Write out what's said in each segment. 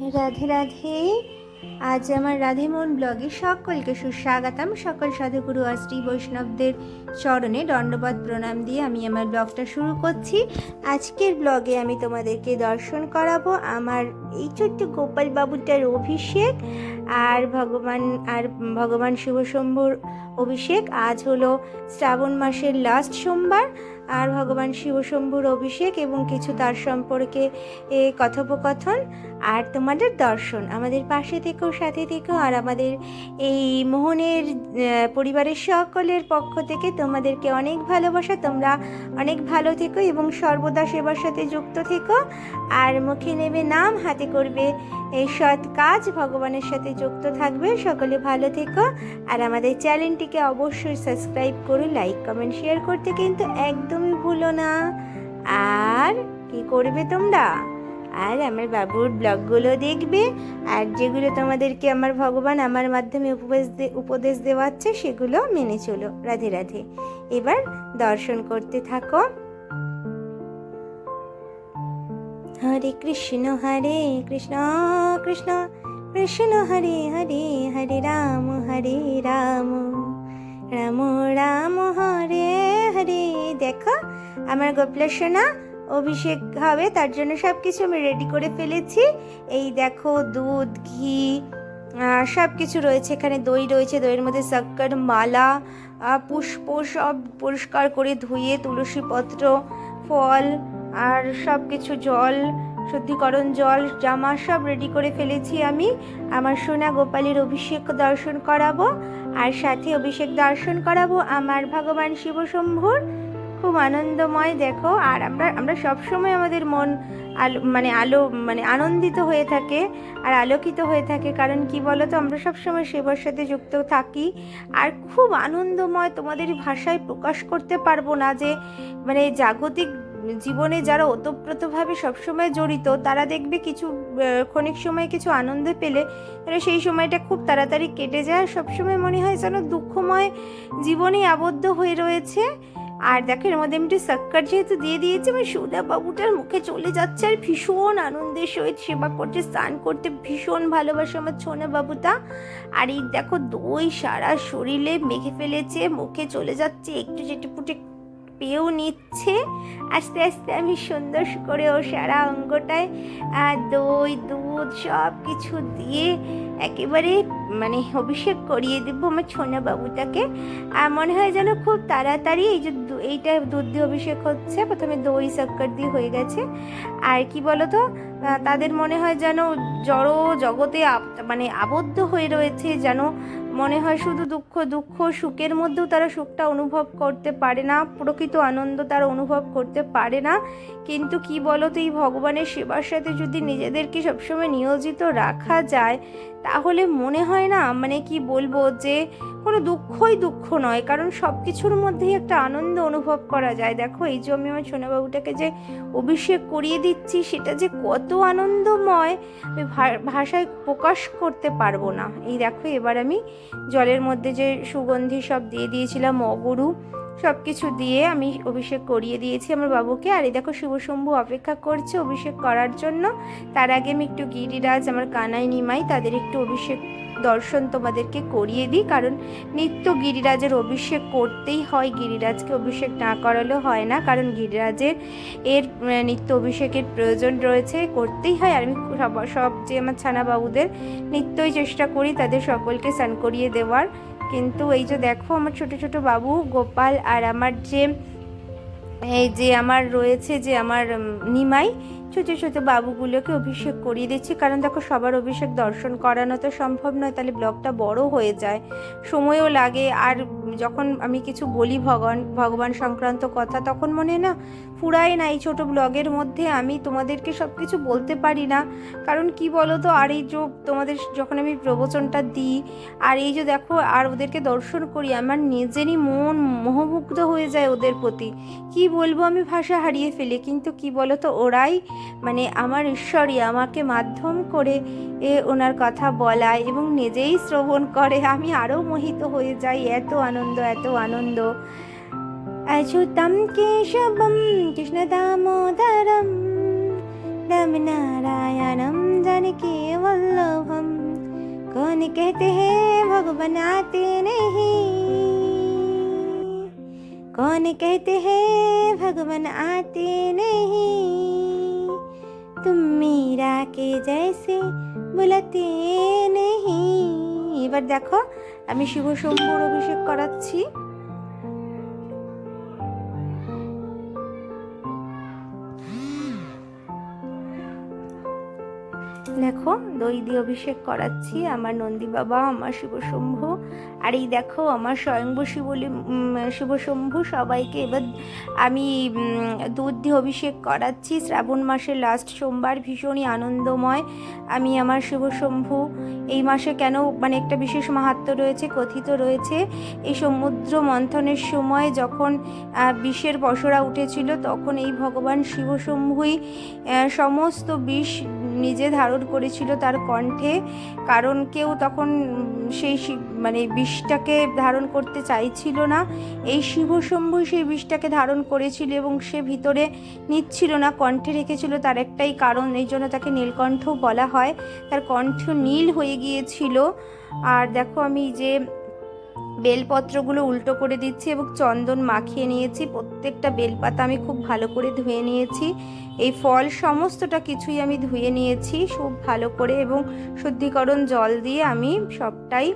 রাধে রাধে। আজ আমার রাধে রাধেমন ব্লগে সকলকে সুস্বাগতম। সকল সাধুগুরু আর শ্রী বৈষ্ণবদের চরণে দণ্ডবাদ প্রণাম দিয়ে আমি আমার ব্লগটা শুরু করছি। আজকের ব্লগে আমি তোমাদেরকে দর্শন করাবো আমার এই ছোট্ট গোপাল বাবুটার অভিষেক। আর ভগবান আর ভগবান শিবশম্ভুর অভিষেক। আজ হলো শ্রাবণ মাসের লাস্ট সোমবার, আর ভগবান শিবশম্ভুর অভিষেক এবং কিছু তার সম্পর্কে এ কথোপকথন আর তোমাদের দর্শন। আমাদের পাশে থেকেও সাথে থেকেও আর আমাদের এই মোহনের পরিবারের সকলের পক্ষ থেকে তোমাদেরকে অনেক ভালোবাসা। তোমরা অনেক ভালো থেকো এবং সর্বদা সেবার সাথে যুক্ত থেকো। আর মুখে নেবে নাম, হাতে করবে এই সৎ কাজ, ভগবানের সাথে যুক্ত থাকবে, সকলে ভালো থেকো। আর আমাদের চ্যানেলটিকে অবশ্যই সাবস্ক্রাইব করো, লাইক, কমেন্ট, শেয়ার করতে কিন্তু একদমই ভুলো না। আর কি করবে তোমরা? আর আমার বাবুর ব্লগগুলো দেখবে, আর যেগুলো তোমাদেরকে আমার ভগবান আমার মাধ্যমে উপদেশ উপদেশ দেওয়াচ্ছে, সেগুলো মেনে চলো। রাধে রাধে। এবার দর্শন করতে থাকো। হরে কৃষ্ণ হরে কৃষ্ণ কৃষ্ণ। কৃষ্ণ হরে হরে হরে রাম হরে রাম। রাম রাম, হরে হরে। দেখো, আমার গোপলা সোনা অভিষেক হবে, তার জন্য সব কিছু আমি রেডি করে ফেলেছি। এই দেখো, দুধ, ঘি সব কিছু রয়েছে এখানে। দই রয়েছে, দইয়ের মধ্যে শক্কর, মালা পুষ্প সব পরিষ্কার করে ধুয়ে তুলসী পত্র ফল, আর সব কিছু জল শুদ্ধিকরণ জল, জামা সব রেডি করে ফেলেছি আমি। আমার সোনা গোপালের অভিষেক দর্শন করাবো, আর সাথে অভিষেক দর্শন করাবো আমার ভগবান শিবশম্ভুর। খুব আনন্দময়, দেখো, আর আমরা আমরা সবসময় আমাদের মন আলো মানে আলো মানে আনন্দিত হয়ে থাকে, আর আলোকিত হয়ে থাকে, কারণ কি বলো তো আমরা সবসময় সেবার সাথে যুক্ত থাকি। আর খুব আনন্দময় তোমাদের ভাষায় প্রকাশ করতে পারব না যে মানে জাগতিক জীবনে যারা ওতপ্রোতভাবে সবসময় জড়িত, তারা দেখবে কিছু ক্ষণিক সময় কিছু আনন্দ পেলে তাহলে সেই সময়টা খুব তাড়াতাড়ি কেটে যায়। আর সবসময় মনে হয় যেন দুঃখময় জীবনে আবদ্ধ হয়ে রয়েছে। আর দেখো, এর মধ্যে আমি একটু সাক্কার যেহেতু দিয়ে দিয়েছি, আমার সুদা বাবুটার মুখে চলে যাচ্ছে আর ভীষণ আনন্দের সহিত সেবা করতে স্নান করতে ভীষণ ভালোবাসে আমার ছোনা বাবুটা আর এই দেখো, দই সারা শরীরে মেখে ফেলেছে, মুখে চলে যাচ্ছে, একটু চেটেপুটে পেয়েও নিচ্ছে। আস্তে আস্তে আমি সুন্দর করে ও সারা অঙ্গটায় দই, দুধ সব কিছু দিয়ে একেবারে মানে অভিষেক করিয়ে দেবো আমার ছোনা বাবুটাকে। আর মনে হয় যেন খুব তাড়াতাড়ি এই যে এইটা দুধ দিয়ে অভিষেক হচ্ছে, প্রথমে দই, শক্কর দিয়ে হয়ে গেছে। আর কি বলতো তাদের মনে হয় যেন জড় জগতে মানে আবদ্ধ হয়ে রয়েছে, যেন মনে হয় শুধু দুঃখ দুঃখ, সুখের মধ্যেও তারা সুখটা অনুভব করতে পারে না, প্রকৃত আনন্দ তারা অনুভব করতে পারে না। কিন্তু কি বলতো, এই ভগবানের সেবার সাথে যদি নিজেদেরকে সবসময় নিয়োজিত রাখা যায় তাহলে মনে হয় না মানে কি বলব যে কোনো দুঃখই দুঃখ নয়, কারণ সব কিছুর মধ্যেই একটা আনন্দ অনুভব করা যায়। দেখো, এই যে আমি আমার সোনাবাবুটাকে যে অভিষেক করিয়ে দিচ্ছি, সেটা যে কত আনন্দময়, আমি ভাষায় প্রকাশ করতে পারব না। এই দেখো, এবার আমি জলের মধ্যে যে সুগন্ধি সব দিয়ে দিয়েছিলাম, অগরু সব কিছু দিয়ে আমি অভিষেক করিয়ে দিয়েছি আমার বাবুকে। আর এই দেখো শুভশম্ভু অপেক্ষা করছে অভিষেক করার জন্য। তার আগে আমি একটু গিরিরাজ, আমার কানাই নিমাই, তাদের একটু অভিষেক দর্শন তোমাদেরকে করিয়ে দিই। কারণ নিত্য গিরিরাজের অভিষেক করতেই হয়, গিরিরাজকে অভিষেক না করালেও হয় না। কারণ গিরিরাজের এর নিত্য অভিষেকের প্রয়োজন রয়েছে, করতেই হয়। আর আমি সব সব যে আমার ছানা বাবুদের নিত্যই চেষ্টা করি তাদের সকলকে স্নান করিয়ে দেওয়ার। কিন্তু এই যে দেখো আমার ছোট ছোট বাবু, গোপাল আর আমার যে, এই যে আমার রয়েছে যে আমার নিমাই ছোট ছোট বাবুগুলোকে অভিষেক করিয়ে দিচ্ছি, কারণ দেখো সবার অভিষেক দর্শন করানো তো সম্ভব নয়, তাহলে ব্লগটা বড় হয়ে যায়, সময়ও লাগে। আর যখন আমি কিছু বলি ভগবান ভগবান সংক্রান্ত কথা, তখন মনে না ফুরায় না এই ছোটো ব্লগের মধ্যে আমি তোমাদেরকে সব কিছু বলতে পারি না। কারণ কি বলো তো আর এই যে তোমাদের যখন আমি প্রবচনটা দিই, আর এই যে দেখো, আর ওদেরকে দর্শন করি, আমার নিজেরই মন মোহমুগ্ধ হয়ে যায় ওদের প্রতি। কি বলব আমি? ভাষা হারিয়ে ফেলি। কিন্তু কি বলো তো ওরাই মানে আমার ঈশ্বরই আমাকে মাধ্যম করে এ ওনার কথা বলায় এবং নিজেই শ্রবণ করে আমি আরও মোহিত হয়ে যাই এত আনন্দ এত আনন্দ অচ্যুতম কেশবম কৃষ্ণ দামোদরম राम नारायणम जानकी वल्लभम कौन कहते हैं भगवान आते नहीं कौन कहते हैं भगवान आते नहीं तुम मीरा के जैसे বুলাতে নেহি এবার দেখো আমি শিব শম্ভুর অভিষেক করাচ্ছি দেখো, দই দিয়ে অভিষেক করাচ্ছি, আমার নন্দী বাবা, আমার শিবশম্ভু আর এই দেখো, আমার স্বয়ংভু শিবলি শিবশম্ভু সবাইকে এবার আমি দুধ দিয়ে অভিষেক করাচ্ছি। শ্রাবণ মাসের লাস্ট সোমবার ভীষণই আনন্দময়। আমি, আমার শিবশম্ভু এই মাসে কেন মানে একটা বিশেষ মাহাত্ম্য রয়েছে, কথিত রয়েছে। এই সমুদ্র মন্থনের সময় যখন বিষের পসরা উঠেছিল, তখন এই ভগবান শিবশম্ভুই সমস্ত বিষ নিজে ধারণ করেছিল তার কণ্ঠে, কারণ কেউ তখন সেই মানে বিষটাকে ধারণ করতে চাইছিল না। এই শিবশম্ভু সেই বিষটাকে ধারণ করেছিল এবং সে ভিতরে নিচ্ছিল না, কণ্ঠে রেখেছিল তার একটাই কারণ, এই জন্য তাকে নীলকণ্ঠ বলা হয়। তার কণ্ঠ নীল হয়ে গিয়েছিল। আর দেখো আমি যে বেলপত্রগুলো উল্টো করে দিচ্ছি এবং চন্দন মাখিয়ে নিয়েছি, প্রত্যেকটা বেলপাতা আমি খুব ভালো করে ধুয়ে নিয়েছি। এই ফল সমস্তটা কিছুই আমি ধুয়ে নিয়েছি খুব ভালো করে এবং শুদ্ধিকরণ জল দিয়ে আমি সবটাই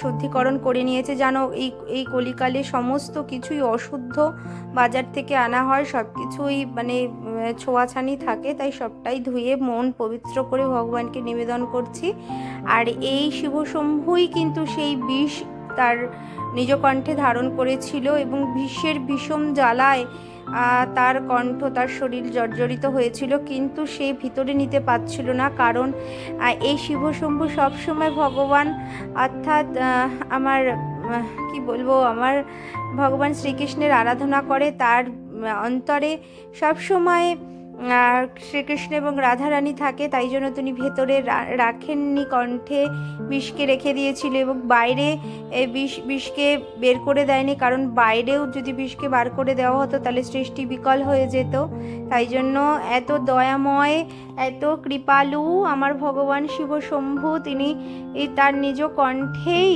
শুদ্ধিকরণ করে নিয়েছে। জানো এই এই কলিকালে সমস্ত কিছুই অশুদ্ধ বাজার থেকে আনা হয় সব কিছুই মানে ছোঁয়াছানি থাকে, তাই সবটাই ধুয়ে মন পবিত্র করে ভগবানকে নিবেদন করছি। আর এই শিবশম্ভুই কিন্তু সেই বিষ তার নিজ কণ্ঠে ধারণ করেছিল এবং বিশ্বের বিষম জ্বালায় তার কণ্ঠ, তার শরীর জর্জরিত হয়েছিল, কিন্তু সে ভিতরে নিতে পারছিল না, কারণ এই শিবশম্ভু সবসময় ভগবান, অর্থাৎ আমার কি বলব, আমার ভগবান শ্রীকৃষ্ণের আরাধনা করে, তার অন্তরে সবসময় আর শ্রীকৃষ্ণ এবং রাধারানী থাকে, তাই জন্য তিনি ভেতরে রাখেননি কণ্ঠে, বিষকে রেখে দিয়েছিল এবং বাইরে বিষ, বিষকে বের করে দেয়নি, কারণ বাইরেও যদি বিষকে বার করে দেওয়া হতো, তাহলে সৃষ্টি বিকল হয়ে যেত। তাই জন্য এত দয়াময়, এত কৃপালু আমার ভগবান শিব শম্ভু তিনি তার নিজ কণ্ঠেই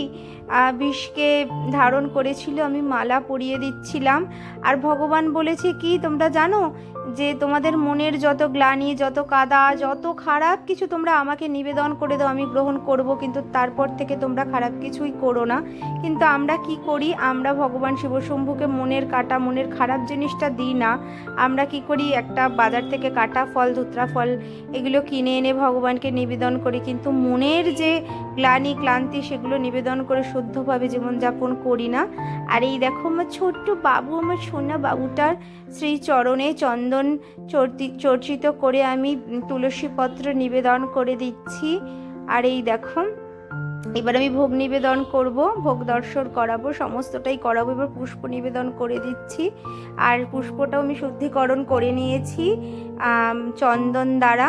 বিষকে ধারণ করেছিল, আমি মালা পরিয়ে দিচ্ছিলাম। আর ভগবান বলেছে কি, তোমরা জানো যে তোমাদের মনের যত গ্লানি, যত কাদা, যত খারাপ কিছু তোমরা আমাকে নিবেদন করে দাও, আমি গ্রহণ করব, কিন্তু তারপর থেকে তোমরা খারাপ কিছুই করো না। কিন্তু আমরা কি করি? আমরা ভগবান শিবশম্ভুকে মনের কাটা, মনের খারাপ জিনিসটা দিই না। আমরা কি করি? একটা বাজার থেকে কাটা ফল, ধুতরা ফল, এগুলো কিনে এনে ভগবানকে নিবেদন করি। কিন্তু মনের যে গ্লানি, ক্লান্তি, সেগুলো নিবেদন করে শুদ্ধভাবে জীবনযাপন করি না। আর এই দেখো আমার ছোট্ট বাবু আমার সোনা বাবুটার শ্রী চরণে চন্দন চর্চিত করে আমি উম, তুলসী পত্র নিবেদন করে দিচ্ছি। আর এই দেখো এবার আমি ভোগ নিবেদন করব ভোগ দর্শন করাবো সমস্তটাই করাবো এবার পুষ্প নিবেদন করে দিচ্ছি। আর পুষ্পটাও আমি শুদ্ধিকরণ করে নিয়েছি চন্দন দ্বারা।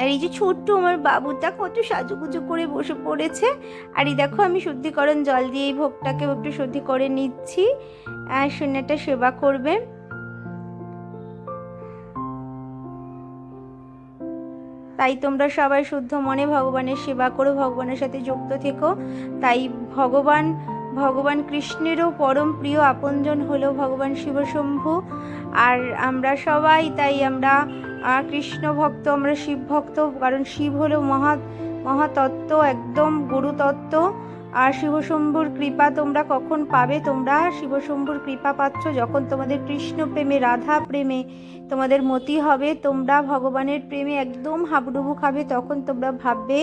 আর এই যে ছোট্ট আমার বাবুটা কত সাজুগুজু করে বসে পড়েছে। আর এই দেখো আমি শুদ্ধিকরণ জল দিয়ে এই ভোগটাকে একটু শুদ্ধি করে নিচ্ছি। আর শূন্যটা সেবা করবে। তাই তোমরা সবাই শুদ্ধ মনে ভগবানের সেবা করো, ভগবানের সাথে যুক্ত থেকো। তাই ভগবান ভগবান কৃষ্ণেরও পরম প্রিয় আপনজন হলো ভগবান শিবশম্ভু। আর আমরা সবাই তাই আমরা কৃষ্ণ ভক্ত, আমরা শিব ভক্ত, কারণ শিব হলো মহা, মহাতত্ত্ব, একদম গুরুতত্ত্ব। আর শিবশম্ভুর কৃপা তোমরা কখন পাবে? তোমরা শিবশম্ভুর কৃপা পাচ্ছ যখন তোমাদের কৃষ্ণ প্রেমে, রাধা প্রেমে তোমাদের মতি হবে। তোমরা ভগবানের প্রেমে একদম হাবুডুবু খাবে তখন তোমরা ভাববে,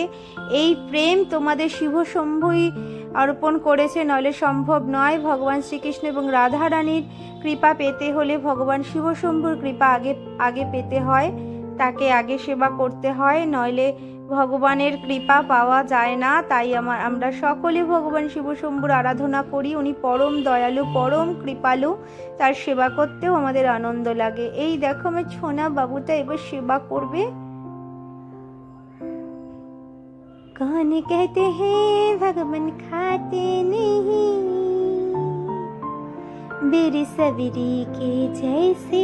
এই প্রেম তোমাদের শিবশম্ভুই অর্পণ করেছে, নইলে সম্ভব নয়। ভগবান শ্রীকৃষ্ণ এবং রাধা রানীর কৃপা পেতে হলে ভগবান শিবশম্ভুর কৃপা আগে আগে পেতে হয়। তাকে আগে সেবা করতে হয়, নইলে ভগবানের কৃপা পাওয়া যায় না। তাই আমার, আমরা সকলে ভগবান শিবশম্ভুর আরাধনা করি। উনি পরম দয়ালু, পরম কৃপালু। তার সেবা করতেও আমাদের আনন্দ লাগে। এই দেখো আমার ছোনা বাবুটা এবার সেবা করবে। कौन कहते हैं भगवान खाते नहीं बेरी सवेरी के जैसे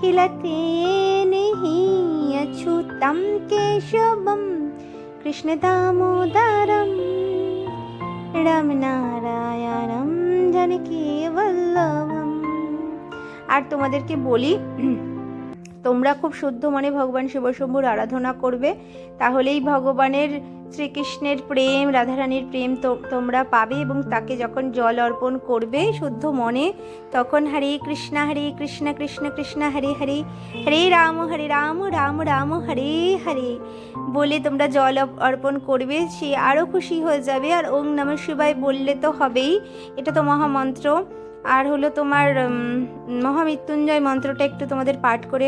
खिलाते नहीं अच्युतं केशवं कृष्णदामोदरं রামনারায়ণম জানকী বল্লভম আর তোমাদেরকে বলি তোমরা খুব শুদ্ধ মনে ভগবান শিবশম্ভুর আরাধনা করবে তাহলেই ভগবানের শ্রীকৃষ্ণের প্রেম, রাধারানীর প্রেম তোমরা পাবে এবং তাকে যখন জল অর্পণ করবে শুদ্ধ মনে, তখন হরে কৃষ্ণা, হরে কৃষ্ণ কৃষ্ণ কৃষ্ণ, হরে হরে হরে রাম হরে রাম রাম রাম, হরে হরে। বলে তোমরা জল অর্পণ করবে, সে আরও খুশি হয়ে যাবে। আর ওং নম শিবায় বললে তো হবেই, এটা তো মহামন্ত্র। আর হলো তোমার মহামৃত্যুঞ্জয় মন্ত্রটা একটু তোমাদের পাঠ করে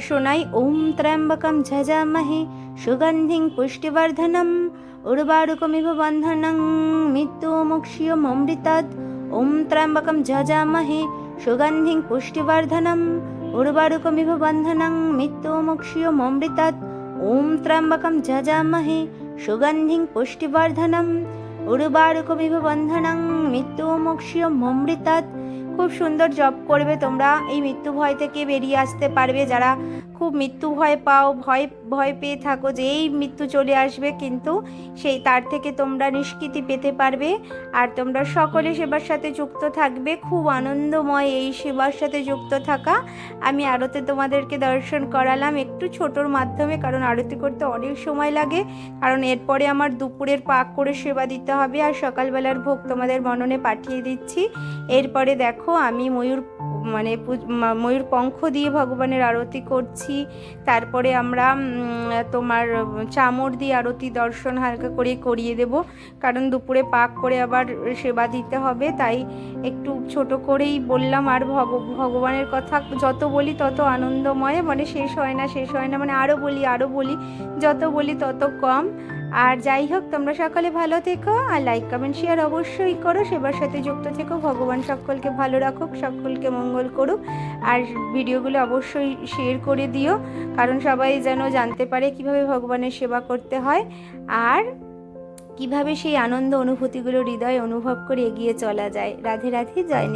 শোনাই। ওম ত্র্যম্বকম ঝজামহে সুগন্ধিং পুষ্টিবর্ধনম, উর্বারুকমিভ বন্ধনং মৃত্যুমুক্ষিয়মৃতাৎ ওম ত্র্যম্বকম ঝজামহে সুগন্ধিং পুষ্টিবর্ধনম, উর্বারুকমিভ বন্ধনং মৃত্যুমুক্ষিয়মৃতাৎ ওম ত্র্যম্বকম ঝজামহে সুগন্ধিং পুষ্টিবর্ধনম, উর্বারুকমিভ বন্ধনং মৃত্যুমুক্ষিয়মৃতাৎ খুব সুন্দর জব করবে তোমরা। এই মৃত্যু ভয় থেকে বেরিয়ে আসতে পারবে। যারা খুব মৃত্যু ভয় পাও, ভয় ভয় পেয়ে থাকো যে এই মৃত্যু চলে আসবে, কিন্তু সেই তার থেকে তোমরা নিষ্কৃতি পেতে পারবে। আর তোমরা সকলে সেবার সাথে যুক্ত থাকবে। খুব আনন্দময় এই সেবার সাথে যুক্ত থাকা। আমি আরতে তোমাদেরকে দর্শন করালাম একটু ছোটোর মাধ্যমে, কারণ আরতি করতে অনেক সময় লাগে। কারণ এরপরে আমার দুপুরের পাক করে সেবা দিতে হবে। আর সকালবেলার ভোগ তোমাদের মননে পাঠিয়ে দিচ্ছি। এরপরে দেখো আমি ময়ূর মানে ময়ূর পঙ্খ দিয়ে ভগবানের আরতি করছি। তারপরে আমরা তোমার চামর দিয়ে আরতি দর্শন হালকা করে করিয়ে দেব। কারণ দুপুরে পাক করে আবার সেবা দিতে হবে, তাই একটু ছোট করেই বললাম। আর ভগ, ভগবানের কথা যত বলি তত আনন্দময় মানে শেষ হয় না, শেষ হয় না মানে আরও বলি আরও বলি, যত বলি তত কম। আর যাই হোক, তোমরা সকলে ভালো থেকো আর লাইক কমেন্ট শেয়ার অবশ্যই করো। সেবার সাথে যুক্ত থেকো। ভগবান সকলকে ভালো রাখুক, সকলকে মঙ্গল করুক। আর ভিডিওগুলো অবশ্যই শেয়ার করে দিও, কারণ সবাই যেন জানতে পারে কীভাবে ভগবানের সেবা করতে হয় আর কীভাবে সেই আনন্দ, অনুভূতিগুলো, হৃদয়ে অনুভব করে এগিয়ে চলা যায়। রাধে রাধে, জয়